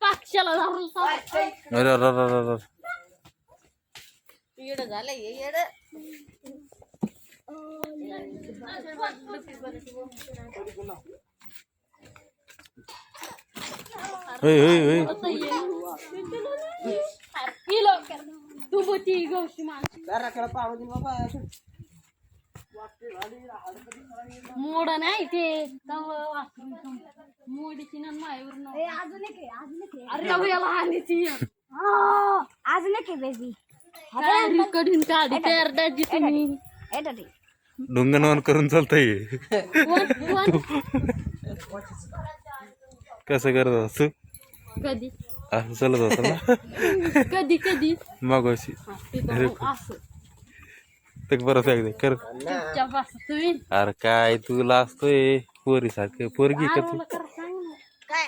पक्षाला धरून चालत. अरे अरे अरे अरे अरे. येडं झालं हे येडं होय होय होय किलो तू बोती गौशी माणसं जरा पाहू बाबा मोड नाही ते. मोडीची ना मायावर अजून एक आहे, अजून एक आहे. अरे याला हानीची हो, अजून एक बेबी काय रिकडून काढी तयार दाजी तुम्ही. ए डॅडी डोंगण वन करून चालतंय. कोण कोण कसं करत असं कधी? असं चालत होतं ना? कधी कधी? हा, तिथं असं तर परत एकदा कर. चुपचाप बसा तुम्ही. अरे काय तुला असतोय पोरी सारखं पोरगी का तू? ना.